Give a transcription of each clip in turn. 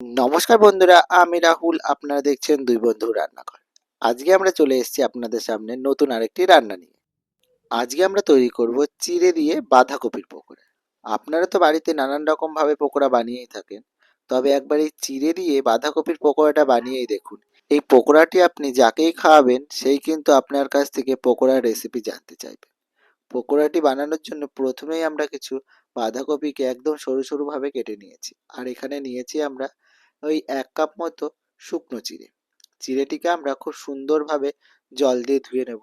নমস্কার বন্ধুরা, আমি রাহুল, আপনারা দেখছেন দুই বন্ধু রান্নাঘর। আজকে আমরা চলে এসেছি আপনাদের সামনে নতুন আরেকটি রান্না নিয়ে। আজকে আমরা তৈরি করব চিড়ে দিয়ে বাঁধাকপির পকোড়া। আপনারা তো বাড়িতে নানান রকম ভাবে পকোড়া বানিয়েই থাকেন, তবে একবার এই চিড়ে দিয়ে বাঁধাকপির পকোড়াটা বানিয়েই দেখুন। এই পকোড়াটি আপনি যাকেই খাওয়াবেন, সেই কিন্তু আপনার কাছ থেকে পকোড়ার রেসিপি জানতে চাইবে। পকোড়াটি বানানোর জন্য প্রথমেই আমরা কিছু বাঁধাকপিকে একদম সরু সরুভাবে কেটে নিয়েছি। আর এখানে নিয়েছি আমরা ওই এক কাপ মতো শুকনো চিড়ে। চিড়েটিকে আমরা খুব সুন্দরভাবে জল দিয়ে ধুয়ে নেব।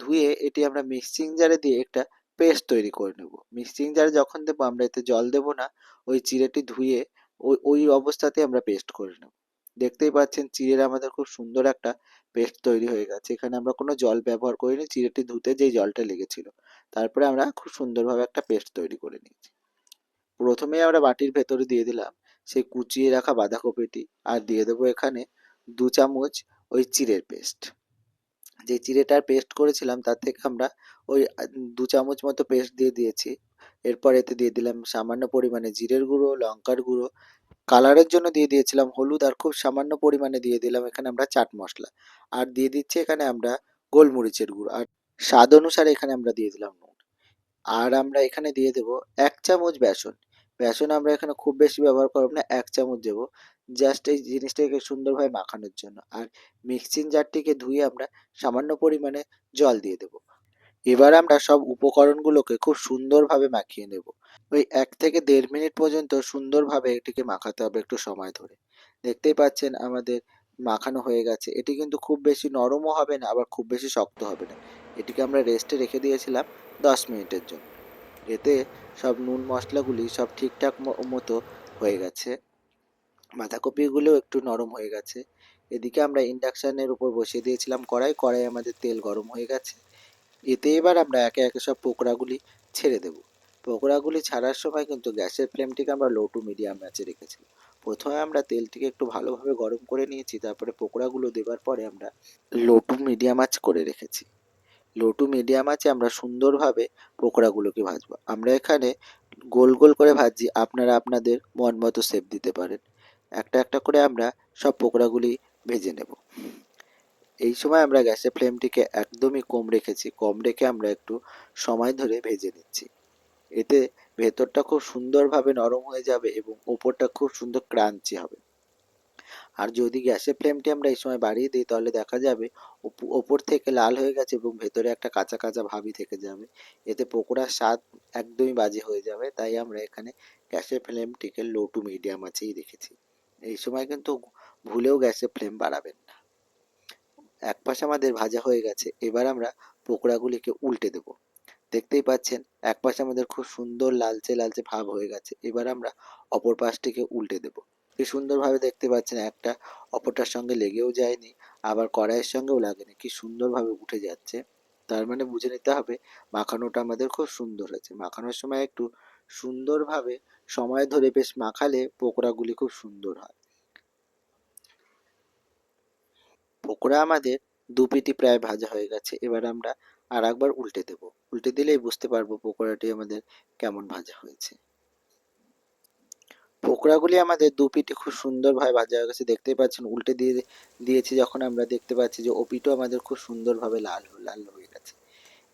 ধুয়ে এটি আমরা মিক্সিং জারে দিয়ে একটা পেস্ট তৈরি করে নেব। মিক্সিং জারে যখন দেবো আমরা এতে জল দেবো না, ওই চিড়েটি ধুয়ে ওই ওই অবস্থাতে আমরা পেস্ট করে নেব। দেখতেই পাচ্ছেন চিড়ের আমাদের খুব সুন্দর একটা পেস্ট তৈরি হয়ে গেছে। এখানে আমরা কোনো জল ব্যবহার করিনি, চিড়েটি ধুতে যেই জলটা লেগেছিল। তারপরে আমরা খুব সুন্দরভাবে একটা পেস্ট তৈরি করে নিয়েছি। প্রথমেই আমরা বাটির ভেতরে দিয়ে দিলাম সেই কুচিয়ে রাখা বাঁধাকপিটি আর দিয়ে দেবো এখানে দু চামচ ওই চিড়ের পেস্ট। যে চিড়েটার পেস্ট করেছিলাম, তার থেকে আমরা ওই দু চামচ মতো পেস্ট দিয়ে দিয়েছি। এরপর এতে দিয়ে দিলাম সামান্য পরিমাণে জিরের গুঁড়ো, লঙ্কার গুঁড়ো। কালারের জন্য দিয়ে দিয়েছিলাম হলুদ আর খুব সামান্য পরিমাণে দিয়ে দিলাম এখানে আমরা চাট মশলা। আর দিয়ে দিচ্ছি এখানে আমরা গোলমরিচের গুঁড়ো। আর স্বাদ অনুসারে এখানে আমরা দিয়ে দিলাম নুন। আর আমরা এখানে দিয়ে দেবো এক চামচ বেসন। বেসন আমরা এখানে খুব বেশি ব্যবহার করব না, এক চামচ দেবো। জাস্ট এই জিনিসটাকে সুন্দরভাবে মাখানোর জন্য। আর মিক্সিং জারটিকে ধুয়ে আমরা সামান্য পরিমাণে জল দিয়ে দেবো। এবার আমরা সব উপকরণগুলোকে খুব সুন্দরভাবে মাখিয়ে নেব। ওই এক থেকে দেড় মিনিট পর্যন্ত সুন্দরভাবে এটিকে মাখাতে হবে একটু সময় ধরে। দেখতেই পাচ্ছেন আমাদের মাখানো হয়ে গেছে। এটি কিন্তু খুব বেশি নরমও হবে না, আবার খুব বেশি শক্ত হবে না। এটিকে আমরা রেস্টে রেখে দিয়েছিলাম দশ মিনিটের জন্য। এতে সব নুন মশলাগুলি সব ঠিকঠাক মতো হয়ে গেছে। বাঁধাকপিগুলোও একটু নরম হয়ে গেছে। এদিকে আমরা ইন্ডাকশানের উপর বসিয়ে দিয়েছিলাম কড়াই। কড়াই আমাদের তেল গরম হয়ে গেছে। এতে এবার আমরা একে একে সব পকোড়াগুলি ছেড়ে দেব। পকোড়াগুলি ছাড়ার সময় কিন্তু গ্যাসের ফ্লেমটিকে আমরা লো টু মিডিয়াম আঁচে রেখেছিলাম। প্রথমে আমরা তেলটিকে একটু ভালোভাবে গরম করে নিয়েছি। তারপরে পকোড়াগুলো দেবার পরে আমরা লো টু মিডিয়াম আঁচ করে রেখেছি। লো টু মিডিয়াম আছে, আমরা সুন্দরভাবে পকোড়াগুলোকে ভাজবো। আমরা এখানে গোল গোল করে ভাজছি, আপনারা আপনাদের মন মতো শেপ দিতে পারেন। একটা একটা করে আমরা সব পকোড়াগুলি ভেজে নেব। এই সময় আমরা গ্যাসের ফ্লেমটিকে একদমই কম রেখেছি, কম রেখে আমরা একটু সময় ধরে ভেজে নিচ্ছি। এতে ভেতরটা খুব সুন্দরভাবে নরম হয়ে যাবে এবং ওপরটা খুব সুন্দর ক্রাঞ্চি হবে। আর যদি গ্যাসের ফ্লেমটি আমরা এই সময় বাড়িয়ে দিই, তাহলে দেখা যাবে ওপর থেকে লাল হয়ে গেছে এবং ভেতরে একটা কাঁচা কাঁচা ভাবই থেকে যাবে। এতে পকোড়ার স্বাদ একদমই বাজে হয়ে যাবে, তাই আমরা এখানে গ্যাসের ফ্লেমটিকে লো টু মিডিয়াম আছেই রেখেছি। এই সময় কিন্তু ভুলেও গ্যাসের ফ্লেম বাড়াবেন না। এক পাশে আমাদের ভাজা হয়ে গেছে, এবার আমরা পকোড়াগুলিকে উল্টে দেব। দেখতেই পাচ্ছেন, এক পাশে আমাদের খুব সুন্দর লালচে লালচে ভাব হয়ে গেছে, এবার আমরা অপর পাশটিকে উল্টে দেব। কি সুন্দরভাবে দেখতে পাচ্ছেন, একটা অপরটার সঙ্গে লেগেও যায়নি, আবার কড়াইয়ের সঙ্গেও লাগেনি, কি সুন্দরভাবে উঠে যাচ্ছে। তার মানে বুঝে নিতে হবে, মাখানোটা আমাদের খুব সুন্দর হয়েছে। মাখানোর সময় একটু সুন্দরভাবে সময় ধরে বেশ মাখালে পকোড়াগুলি খুব সুন্দর হয়। পকোড়া আমাদের দু পিটি প্রায় ভাজা হয়ে গেছে, এবার আমরা আর একবার উল্টে দেব। উল্টে দিলেই বুঝতে পারব পকোড়াটি আমাদের কেমন ভাজা হয়েছে। পকোড়াগুলি আমাদের দু পিঠে খুব সুন্দরভাবে ভাজা হয়ে গেছে। দেখতেই পাচ্ছেন, উল্টে দিয়ে দিয়েছি যখন আমরা দেখতে পাচ্ছি যে, ও পিঠও আমাদের খুব সুন্দরভাবে লাল লাল হয়ে গেছে।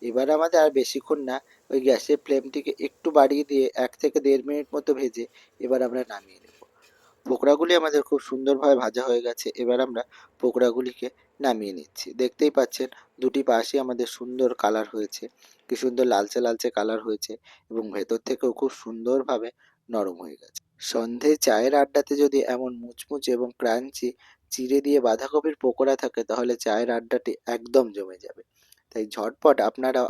এবার আমাদের আর বেশিক্ষণ না, ওই গ্যাসের ফ্লেমটিকে একটু বাড়িয়ে দিয়ে এক থেকে দেড় মিনিট মতো ভেজে এবার আমরা নামিয়ে নেব। পকোড়াগুলি আমাদের খুব সুন্দরভাবে ভাজা হয়ে গেছে, এবার আমরা পকোড়াগুলিকে নামিয়ে নিচ্ছি। দেখতেই পাচ্ছেন, দুটি পাশই আমাদের সুন্দর কালার হয়েছে। কি সুন্দর লালচে লালচে কালার হয়েছে এবং ভেতর থেকেও খুব সুন্দরভাবে নরম হয়ে গেছে। সন্ধে চায়ের আড্ডাতে যদি এমন মুচমুচে এবং ক্রাঞ্চি চিড়ে দিয়ে বাঁধাকপির পকোড়া থাকে, তাহলে চায়ের আড্ডাটি একদম জমে যাবে। তাই ঝটপট আপনারাও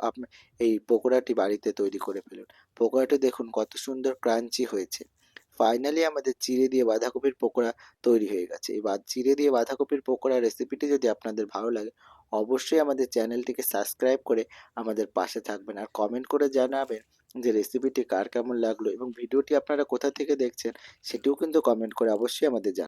এই পকোড়াটি বাড়িতে তৈরি করে ফেলুন। পকোড়াটি দেখুন কত সুন্দর ক্রাঞ্চি হয়েছে। ফাইনালি আমাদের চিড়ে দিয়ে বাঁধাকপির পকোড়া তৈরি হয়ে গেছে। এই চিড়ে দিয়ে বাঁধাকপির পকোড়া রেসিপিটি যদি আপনাদের ভালো লাগে, অবশ্যই আমাদের চ্যানেলটিকে সাবস্ক্রাইব করে আমাদের পাশে থাকবেন। আর কমেন্ট করে জানাবেন যে রেসিপিটি কার কেমন লাগল এবং ভিডিওটি আপনারা কোথা থেকে দেখছেন, সেটিও কিন্তু কমেন্ট করে অবশ্যই আমাদের জানাবেন।